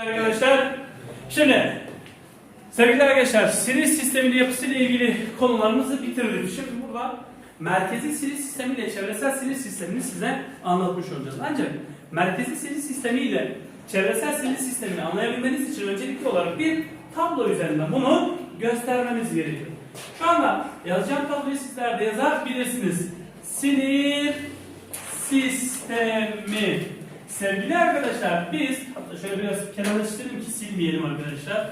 Arkadaşlar şimdi sevgili arkadaşlar sinir sisteminin yapısıyla ilgili konularımızı bitirdik. Şimdi burada merkezi sinir sistemi ile çevresel sinir sistemini size anlatmış olacağız. Ancak merkezi sinir sistemi ile çevresel sinir sistemini anlayabilmeniz için öncelikli olarak bir tablo üzerinden bunu göstermemiz gerekiyor. Şu anda yazacağım tabloyu sizler de yazabilirsiniz. Sinir sistemi. Sevgili arkadaşlar biz hatta şöyle biraz kenarlaştırayım ki silmeyelim arkadaşlar.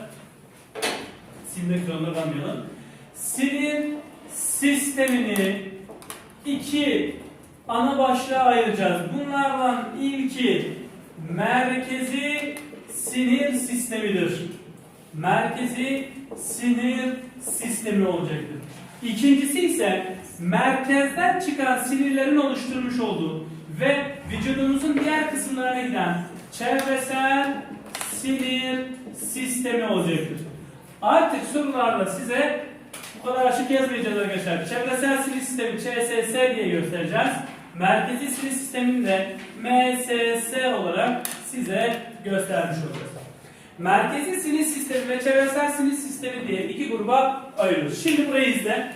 Silmek zorunda kalmayalım. Sinir sistemini iki ana başlığa ayıracağız. Bunlardan ilki merkezi sinir sistemidir. Merkezi sinir sistemi olacaktır. İkincisi ise merkezden çıkan sinirlerin oluşturmuş olduğu ve vücudumuzun diğer kısımlarına giden çevresel sinir sistemi olacaktır. Artık sorularda size bu kadar açık yazmayacağız arkadaşlar. Çevresel sinir sistemi ÇSS diye göstereceğiz. Merkezi sinir sistemini de MSS olarak size göstermiş olacağız. Merkezi sinir sistemi ve çevresel sinir sistemi diye iki gruba ayırıyoruz. Şimdi burayı izle.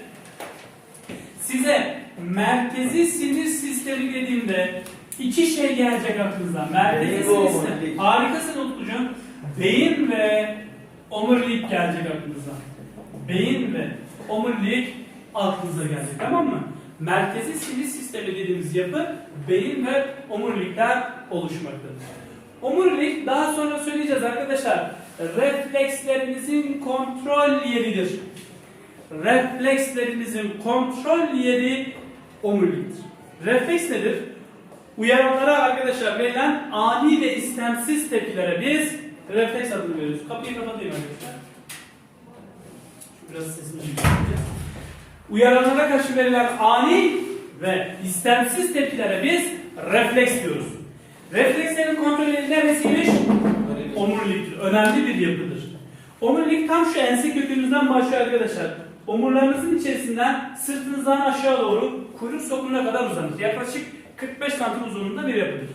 Size merkezi sinir sistemi dediğimde iki şey gelecek aklınıza. Sistemi. Harikasın Utkucuğum. Beyin ve omurilik gelecek aklınıza. Beyin ve omurilik aklınıza gelecek tamam mı? Merkezi sinir sistemi dediğimiz yapı beyin ve omurilikten oluşmaktadır. Omurilik daha sonra söyleyeceğiz arkadaşlar. Reflekslerimizin kontrol yeridir reflekslerimizin kontrol yeri omuriliktir. Refleks nedir? Uyaranlara arkadaşlar verilen ani ve istemsiz tepkilere biz refleks adını veriyoruz. Kapıyı kapatayım arkadaşlar. Şu biraz sesini yükselteceğiz. Uyaranlara karşı verilen ani ve istemsiz tepkilere biz refleks diyoruz. Reflekslerin kontrolü neresiymiş? Omuriliktir. Önemli bir yapıdır. Omurilik tam şu ense kökünüzden başlıyor arkadaşlar. Omurlarınızın içerisinden sırtınızdan aşağı doğru kuyruk sokumuna kadar uzanır. Yaklaşık 45 santim uzunluğunda bir yapıdır.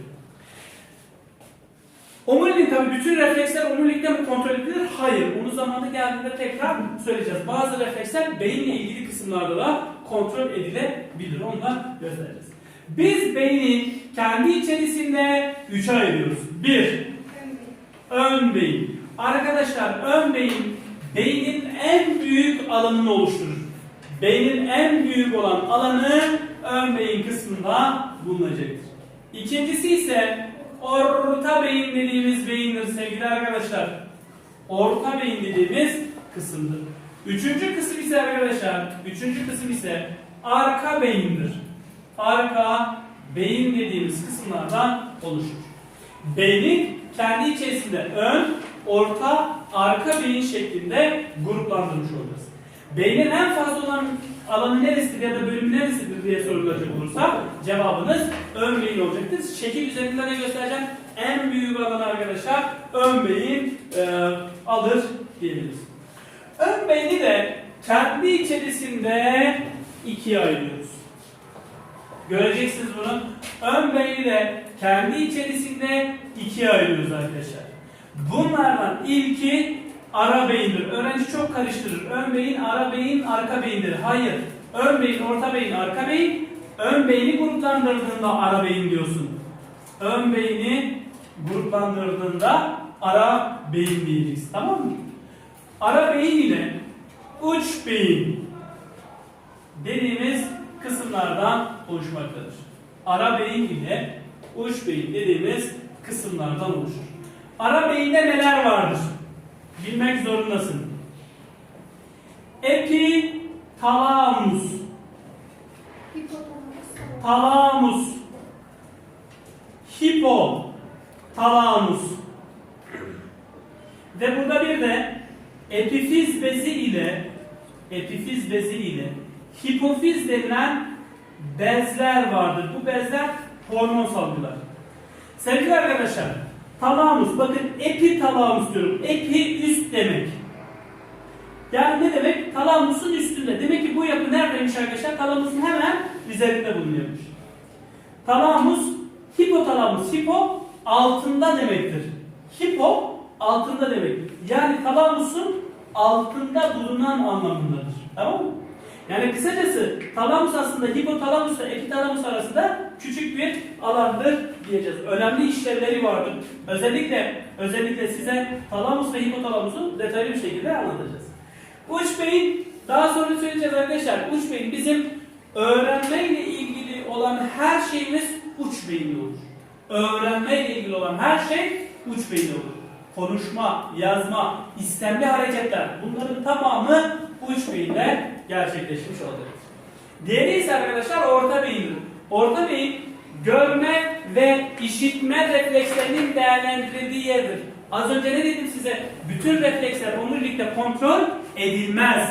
Omuriliğin tabi bütün refleksler omurilikte mi kontrol edilir? Hayır. Onu zamanı geldiğinde tekrar söyleyeceğiz. Bazı refleksler beyinle ilgili kısımlarda da kontrol edilebilir. Onu da göstereceğiz. Biz beyni kendi içerisinde üçe ayırıyoruz. Bir, ön beyin. Arkadaşlar ön beyin beynin en büyük alanını oluşturur. Beynin en büyük olan alanı ön beyin kısmında bulunacaktır. İkincisi ise orta beyin dediğimiz beyindir sevgili arkadaşlar. Orta beyin dediğimiz kısımdır. Üçüncü kısım ise arkadaşlar, üçüncü kısım ise arka beyindir. Arka beyin dediğimiz kısımlardan oluşur. Beynin kendi içerisinde ön, orta, arka beyin şeklinde gruplandırmış olacağız. Beynin en fazla olan alanı neresidir ya da bölümü neresidir diye sorulacak olursa cevabınız ön beyin olacaktır. Şekil üzerinde de göstereceğim. En büyük alan arkadaşlar ön beyin e, alır diyebiliriz. Ön beyni de kendi içerisinde ikiye ayırıyoruz. Göreceksiniz bunu. Ön beyni de kendi içerisinde ikiye ayırıyoruz arkadaşlar. Bunlardan ilki ara beyindir. Öğrenci çok karıştırır. Ön beyin, ara beyin, arka beyindir. Hayır. Ön beyin, orta beyin, arka beyin. Ön beyni gruplandırdığında ara beyin diyorsun. Ön beyni gruplandırdığında ara beyin diyeceksin. Tamam mı? Ara beyin ile uç beyin dediğimiz kısımlardan oluşmaktadır. Ara beyin ile uç beyin dediğimiz kısımlardan oluşur. Ara beyinde neler vardır? Bilmek zorundasın. Epitalamus, talamus, hipotalamus ve burada bir de epifiz bezi ile epifiz bezi ile hipofiz denilen bezler vardır. Bu bezler hormon salgılar. Sevgili arkadaşlar, talamus, bakın epitalamus diyorum. Epi üst demek. Yani ne demek? Talamusun üstünde. Demek ki bu yapı neredeymiş arkadaşlar? Talamusun hemen üzerinde bulunuyormuş. Talamus, hipotalamus, hipo altında demektir. Hipo altında demektir. Yani talamusun altında bulunan anlamındadır. Tamam mı? Yani kısacası talamus aslında hipotalamusla epitalamus arasında küçük bir alandır diyeceğiz. Önemli işlevleri vardır. Özellikle özellikle size talamus ve hipotalamusu detaylı bir şekilde anlatacağız. Uç beyin daha sonra söyleyeceğiz arkadaşlar. Uç beyin bizim öğrenmeyle ilgili olan her şeyimiz uç beyinde olur. Öğrenmeyle ilgili olan her şey uç beyinde olur. Konuşma, yazma, istemli hareketler bunların tamamı uç beyinde gerçekleşmiş olacak. Diğeri ise arkadaşlar orta beyindir. Orta beyin görme ve işitme reflekslerinin değerlendirildiği yerdir. Az önce ne dedim size? Bütün refleksler omurilikte kontrol edilmez.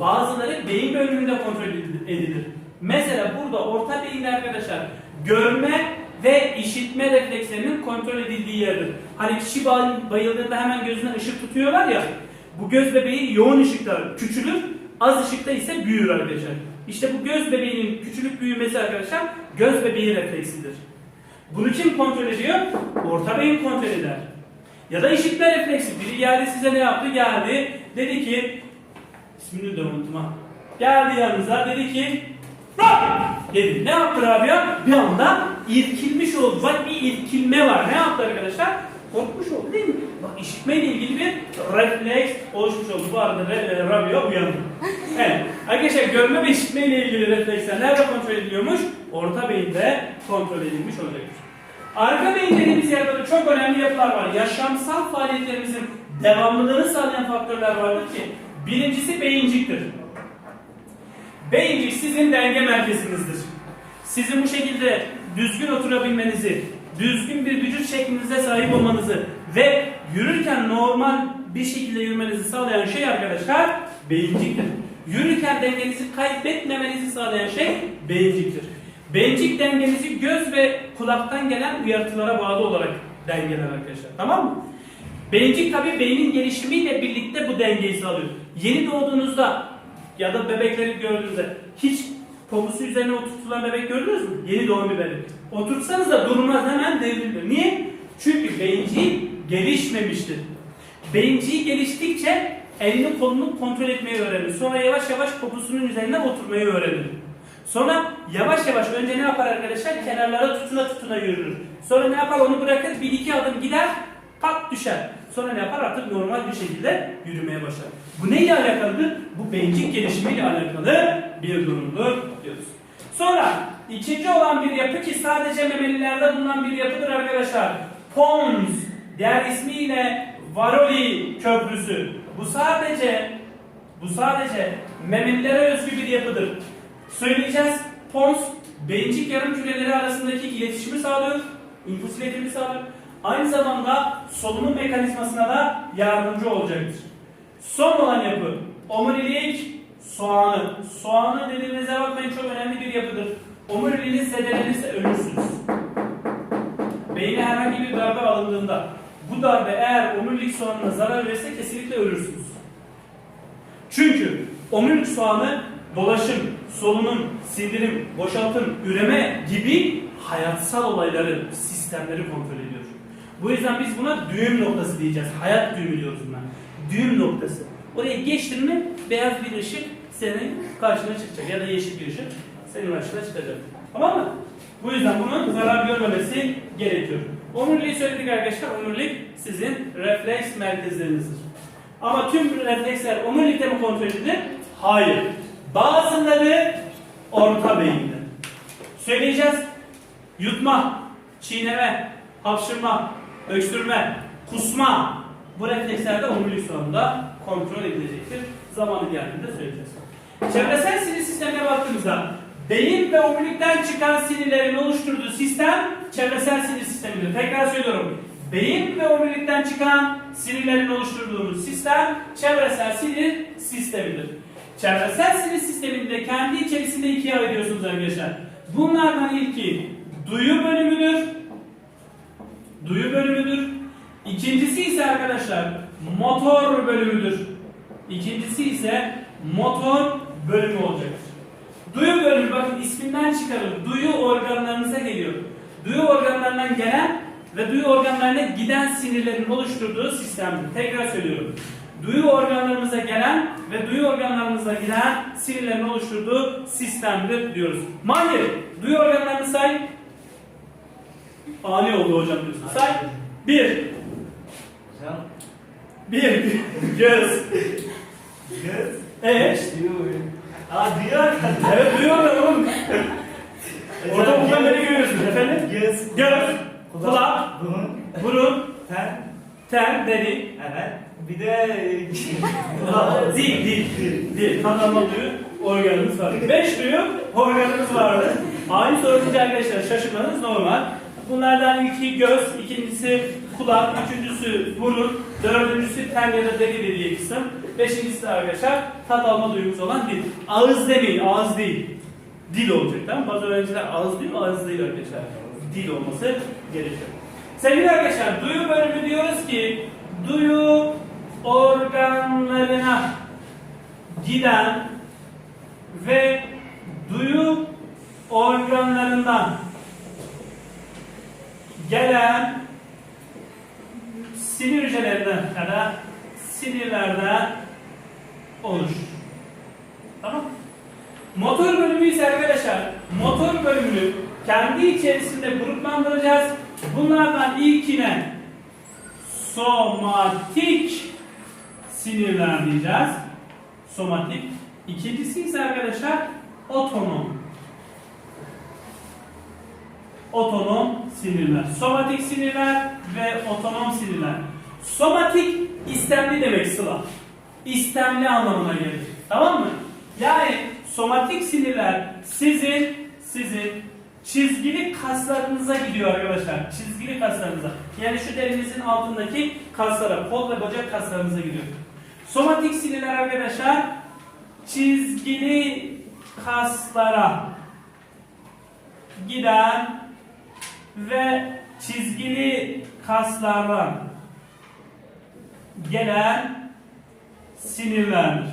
Bazıları beyin bölümünde kontrol edilir. Mesela burada orta beyinde arkadaşlar görme ve işitme reflekslerinin kontrol edildiği yerdir. Hani kişi bay- bayıldığında hemen gözüne ışık tutuyorlar ya. Bu göz bebeği yoğun ışıkta küçülür, az ışıkta ise büyür arkadaşlar. İşte bu göz bebeğinin küçülüp büyümesi arkadaşlar göz bebeği refleksidir. Bunu kim kontrol ediyor? Orta beyin kontrol eder. Ya da işitme refleksi. Biri geldi size ne yaptı? Geldi. Dedi ki ismini de unuttum ha. Geldi yanınıza dedi ki Rab! dedi. Ne yaptı Rabia? Bir anda irkilmiş oldu. Bak bir irkilme var. Ne yaptı arkadaşlar? Korkmuş oldu değil mi? Bak işitmeyle ilgili bir refleks oluşmuş oldu. Bu arada e, Rabia uyandı. Evet. Arkadaşlar görme ve işitmeyle ilgili refleksler nerede kontrol ediliyormuş? Orta beyinde kontrol edilmiş olacaktır. Arka beyin dediğimiz yerde de çok önemli yapılar var. Yaşamsal faaliyetlerimizin devamlılığını sağlayan faktörler vardır ki birincisi beyinciktir. Beyincik sizin denge merkezinizdir. Sizin bu şekilde düzgün oturabilmenizi, düzgün bir vücut şeklinize sahip olmanızı ve yürürken normal bir şekilde yürümenizi sağlayan şey arkadaşlar beyinciktir. Yürürken dengenizi kaybetmemenizi sağlayan şey beyinciktir. Beyincik dengenizi göz ve kulaktan gelen uyartılara bağlı olarak dengeler arkadaşlar. Tamam mı? Beyincik tabi beynin gelişimiyle birlikte bu dengeyi sağlıyor. Yeni doğduğunuzda ya da bebekleri gördüğünüzde hiç pomusu üzerine oturtulan bebek gördünüz mü? Yeni doğan bir bebek. Oturtsanız da durmaz hemen devrilir. Niye? Çünkü beyinciği gelişmemiştir. Beyinciği geliştikçe elini kolunu kontrol etmeyi öğrenir. Sonra yavaş yavaş poposunun üzerine oturmayı öğrenir. Sonra yavaş yavaş önce ne yapar arkadaşlar? Kenarlara tutuna tutuna yürür. Sonra ne yapar? Onu bırakır bir iki adım gider pat düşer. Sonra ne yapar? Artık normal bir şekilde yürümeye başlar. Bu neyle alakalıdır? Bu beyincik gelişimiyle alakalı bir durumdur diyoruz. Sonra ikinci olan bir yapı ki sadece memelilerde bulunan bir yapıdır arkadaşlar. Pons, diğer ismiyle Varoli köprüsü. Bu sadece bu sadece memelilere özgü bir yapıdır. Söyleyeceğiz. Pons beyincik yarım küreleri arasındaki iletişimi sağlıyor. İmpuls iletimi sağlıyor. Aynı zamanda solunum mekanizmasına da yardımcı olacaktır. Son olan yapı omurilik soğanı. Soğanı dediğinize bakmayın çok önemli bir yapıdır. Omuriliğiniz zedelenirse ölürsünüz. Beyine herhangi bir darbe alındığında bu darbe eğer omurilik soğanına zarar verirse kesinlikle ölürsünüz. Çünkü omurilik soğanı dolaşım, solunum, sindirim, boşaltım, üreme gibi hayatsal olayları, sistemleri kontrol ediyor. Bu yüzden biz buna düğüm noktası diyeceğiz. Hayat düğümü diyoruz buna. Düğüm noktası. Oraya geçtin mi beyaz bir ışık senin karşına çıkacak ya da yeşil bir ışık senin karşına çıkacak. Tamam mı? Bu yüzden bunun zarar görmemesi gerekiyor. Omuriliği söyledik arkadaşlar. Omurilik sizin refleks merkezlerinizdir. Ama tüm refleksler omurilikte mi kontrol edilir? Hayır. Bazıları orta beyinde. Söyleyeceğiz. Yutma, çiğneme, hapşırma, öksürme, kusma. Bu refleksler de omurilik sonunda kontrol edilecektir. Zamanı geldiğinde söyleyeceğiz. Çevresel sinir sistemine baktığımızda beyin ve omurilikten çıkan sinirlerin oluşturduğu sistem çevresel sinir sistemidir. Tekrar söylüyorum. Beyin ve omurilikten çıkan sinirlerin oluşturduğumuz sistem çevresel sinir sistemidir. Çevresel sinir sisteminde kendi içerisinde ikiye ayırıyorsunuz arkadaşlar. Bunlardan ilki duyu bölümüdür. Duyu bölümüdür. İkincisi ise arkadaşlar motor bölümüdür. İkincisi ise motor bölümü olacaktır. Duyu bölümü bakın isminden çıkarır. Duyu organlarınıza geliyor. Duyu organlarından gelen ve duyu organlarına giden sinirlerin oluşturduğu sistemdir. Tekrar söylüyorum. Duyu organlarımıza gelen ve duyu organlarımıza giden sinirlerin oluşturduğu sistemdir diyoruz. Mahir, duyu organlarını say. Ani oldu hocam diyorsun. Say. Bir. Hocam. Bir. Göz. Göz. Evet. Duyuyor. Aa duyuyor. Evet duyuyorum oğlum. Orada buradan beni görüyorsun efendim. Göz. Göz, kulak, Burun. burun, Ten. ten, deri. Evet. Bir de Dil, dil, dil, dil. Kanalma duyu organımız var. Beş duyu organımız vardı. Aynı sorunca arkadaşlar şaşırmanız normal. Bunlardan ilki göz, ikincisi kulak, üçüncüsü burun, dördüncüsü ten ya da deri dediği kısım. Beşincisi de arkadaşlar tat alma duyumuz olan dil. Ağız demeyin, ağız değil. Dil olacak tamam? Bazı öğrenciler ağız diyor, ağız değil arkadaşlar. Dil olması gerekiyor. Sevgili arkadaşlar, duyu bölümü diyoruz ki duyu organlarına giden ve duyu organlarından gelen sinir hücrelerinden ya da sinirlerden oluşur. Tamam Motor bölümü ise arkadaşlar, motor bölümünü kendi içerisinde gruplandıracağız. Bunlardan ilkine somatik sinirler diyeceğiz. Somatik. İkincisi ise arkadaşlar otonom. Otonom sinirler. Somatik sinirler ve otonom sinirler. Somatik istemli demek Sıla. İstemli anlamına gelir. Tamam mı? Yani somatik sinirler sizin sizin çizgili kaslarınıza gidiyor arkadaşlar. Çizgili kaslarınıza. Yani şu derinizin altındaki kaslara, kol ve bacak kaslarınıza gidiyor. Somatik sinirler arkadaşlar çizgili kaslara giden ve çizgili kaslardan gelen sinirlerdir.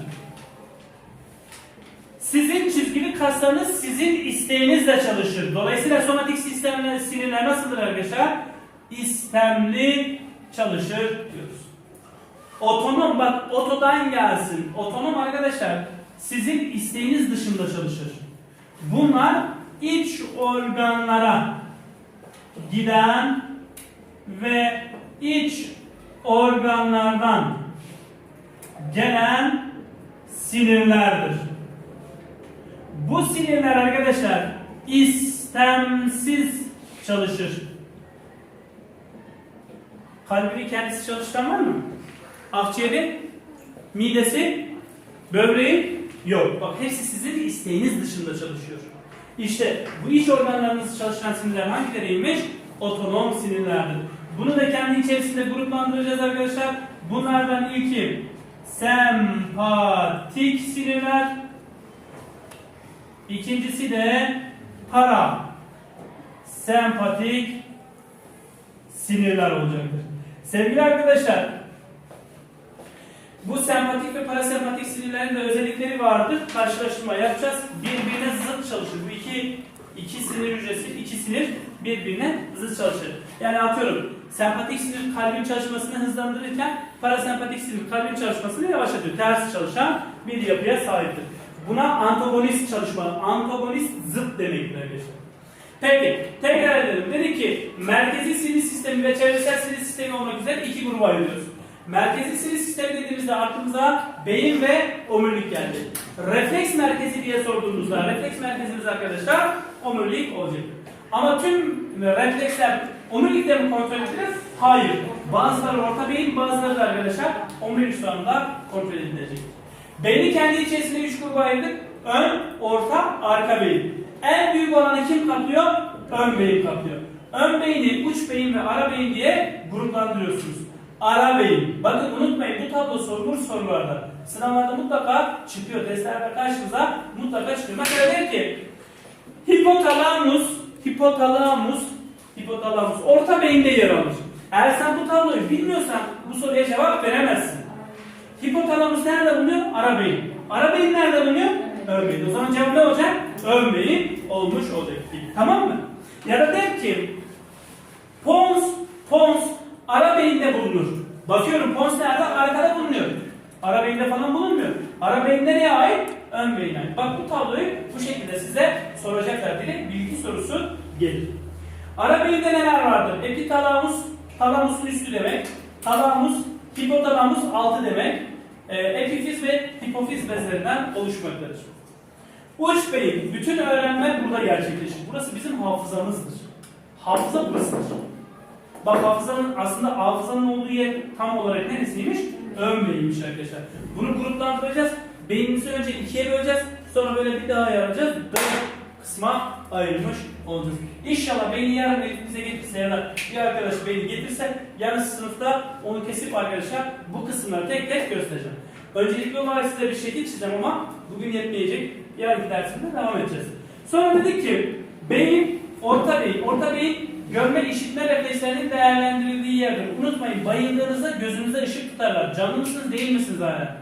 Sizin çizgili kaslarınız sizin isteğinizle çalışır. Dolayısıyla somatik sistemler, sinirler nasıldır arkadaşlar? İstemli çalışır diyoruz. Otonom bak otodan gelsin. Otonom arkadaşlar sizin isteğiniz dışında çalışır. Bunlar iç organlara giden ve iç organlardan gelen sinirlerdir. Bu sinirler arkadaşlar istemsiz çalışır. Kalbini kendisi çalıştıran var mı? Akciğeri, midesi, böbreği yok. Bak hepsi sizin isteğiniz dışında çalışıyor. İşte bu iç organlarınız çalışan sinirler hangileriymiş? Otonom sinirlerdir. Bunu da kendi içerisinde gruplandıracağız arkadaşlar. Bunlardan ilki sempatik sinirler. İkincisi de para sempatik sinirler olacaktır. Sevgili arkadaşlar, bu sempatik ve parasempatik sinirlerin de özellikleri vardır. Karşılaştırma yapacağız. Birbirine zıt çalışır. Bu iki iki sinir hücresi, iki sinir birbirine zıt çalışır. Yani atıyorum sempatik sinir kalbin çalışmasını hızlandırırken parasempatik sinir kalbin çalışmasını yavaşlatıyor. Ters çalışan bir yapıya sahiptir. Buna antagonist çalışma, antagonist zıt demektir arkadaşlar. Peki, tekrar edelim. Dedi ki merkezi sinir sistemi ve çevresel sinir sistemi olmak üzere iki gruba ayırıyoruz. Merkezi sinir sistemi dediğimizde aklımıza beyin ve omurilik geldi. Refleks merkezi diye sorduğumuzda refleks merkezimiz arkadaşlar omurilik olacak. Ama tüm refleksler omurilikte mi kontrol edilir? Hayır. Bazıları orta beyin, bazıları da arkadaşlar omurilik sonunda kontrol edilecek. Beyni kendi içerisinde üç gruba ayırdık. Ön, orta, arka beyin. En büyük olanı kim kaplıyor? Ön beyin kaplıyor. Ön beyni, uç beyin ve ara beyin diye gruplandırıyorsunuz. Ara beyin. Bakın unutmayın bu tablo sorulur sorularda. Sınavlarda mutlaka çıkıyor. Testlerde karşınıza mutlaka çıkıyor. Mesela der ki hipotalamus, hipotalamus, hipotalamus orta beyinde yer alır. Eğer sen bu tabloyu bilmiyorsan bu soruya cevap veremezsin. Hipotalamus nerede bulunuyor? Ara beyin. Ara beyin nerede bulunuyor? Ön beyin. O zaman cevap ne olacak? Ön beyin olmuş olacak. Tamam mı? Ya da der ki pons Pons beyinde bulunur. Bakıyorum pons nerede? Arkada bulunuyor. Ara beyinde falan bulunmuyor. Ara beyin nereye ait? Ön beyine ait. Bak bu tabloyu bu şekilde size soracaklar. Direkt bilgi sorusu gelir. Ara beyinde neler vardır? Epitalamus, talamusun üstü demek. Talamus, hipotalamus altı demek. E, epifiz ve hipofiz bezlerinden oluşmaktadır. Uç beyin, bütün öğrenme burada gerçekleşir. Burası bizim hafızamızdır. Hafıza burasıdır. Bak hafızanın aslında hafızanın olduğu yer tam olarak neresiymiş? Ön beyinmiş arkadaşlar. Bunu gruplandıracağız. Beynimizi önce ikiye böleceğiz. Sonra böyle bir daha yaracağız. Dört kısma ayrılmış olacağız. İnşallah beyni yarın Elif bize getirse ya da bir arkadaş beyni getirse yarın sınıfta onu kesip arkadaşlar bu kısımları tek tek göstereceğim. Öncelikli olarak size bir şekil çizeceğim ama bugün yetmeyecek. Yarınki dersimde devam edeceğiz. Sonra dedik ki beyin, orta beyin. Orta beyin görme, işitme reflekslerinin değerlendirildiği yerdir. Unutmayın bayıldığınızda gözünüze ışık tutarlar. Canlı mısınız değil misiniz hala?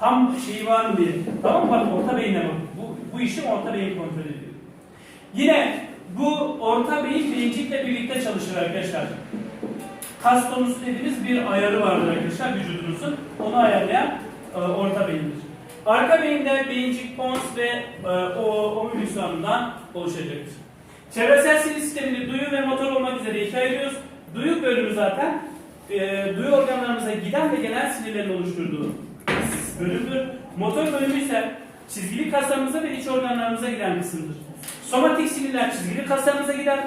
Tam şeyi var mı diye. Tamam mı? Bak orta beyine bak. Bu, bu işi orta beyin kontrol ediyor. Yine bu orta beyin bilincikle birlikte çalışır arkadaşlar. Kas tonusu dediğimiz bir ayarı vardır arkadaşlar vücudunuzun. Onu ayarlayan e, orta beyindir. Arka beyinde beyincik pons ve e, o omurilisonundan oluşacaktır. Çevresel sinir sistemini duyu ve motor olmak üzere ikiye ayırıyoruz. Duyu bölümü zaten e, duyu organlarımıza giden ve gelen sinirlerin oluşturduğu bölümdür. Motor bölümü ise çizgili kaslarımıza ve iç organlarımıza giden kısımdır. Somatik sinirler çizgili kaslarımıza gider.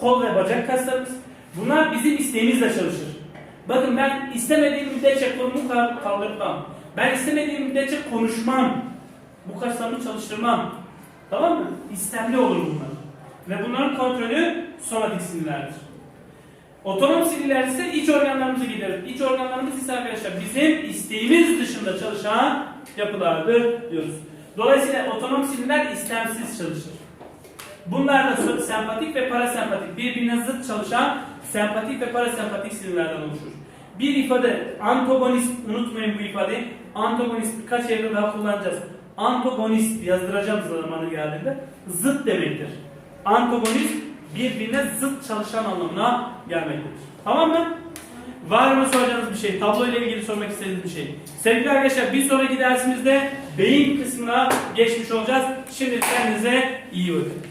Kol ve bacak kaslarımız. Bunlar bizim isteğimizle çalışır. Bakın ben istemediğim müddetçe kolumu kal- kaldırmam. Ben istemediğim müddetçe konuşmam. Bu kaslarımı çalıştırmam. Tamam mı? İstemli olur bunlar. Ve bunların kontrolü somatik sinirlerdir. Otonom sinirler ise iç organlarımıza gider. İç organlarımız ise arkadaşlar bizim isteğimiz dışında çalışan yapılardır diyoruz. Dolayısıyla otonom sinirler istemsiz çalışır. Bunlar da sempatik ve parasempatik birbirine zıt çalışan sempatik ve parasempatik sinirlerden oluşur. Bir ifade antagonist unutmayın bu ifadeyi. Antagonist birkaç yerde daha kullanacağız. Antagonist yazdıracağım zamanı geldiğinde zıt demektir. Antagonist birbirine zıt çalışan anlamına gelmektedir. Tamam mı? Var mı soracağınız bir şey? Tablo ile ilgili sormak istediğiniz bir şey. Sevgili arkadaşlar bir sonraki dersimizde beyin kısmına geçmiş olacağız. Şimdi kendinize iyi bakın.